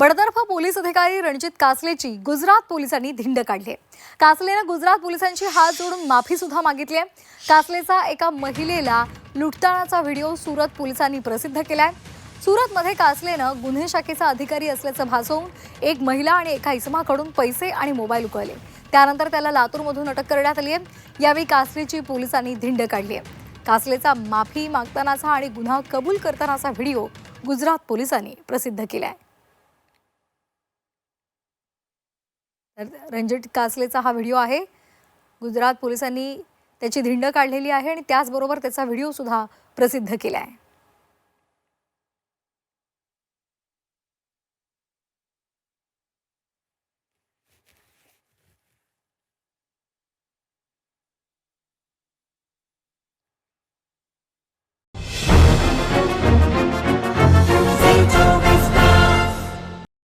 बडतर्फ पोलीस अधिकारी रणजित कासलेची गुजरात पोलिसांनी धिंड काढली कासलेनं गुजरात पोलिसांची हात जोडून माफी सुद्धा मागितली आहे. कासलेचा एका महिलेला लुटतानाचा व्हिडिओ सुरत पोलिसांनी प्रसिद्ध केलाय. सुरतमध्ये कासलेनं गुन्हे शाखेचा अधिकारी असल्याचं भासवून एक महिला आणि एका इसमाकडून पैसे आणि मोबाईल उकळले. त्यानंतर त्याला लातूरमधून अटक करण्यात आली आहे. यावेळी कासलेची पोलिसांनी धिंड काढली आहे. कासलेचा माफी मागतानाचा आणि गुन्हा कबूल करतानाचा व्हिडिओ गुजरात पोलिसांनी प्रसिद्ध केला आहे तर रणजित कासलेचा हा व्हिडिओ आहे. गुजरात पोलिसांनी त्याची धिंड काढलेली आहे आणि त्याचबरोबर त्याचा व्हिडिओसुद्धा प्रसिद्ध केला आहे.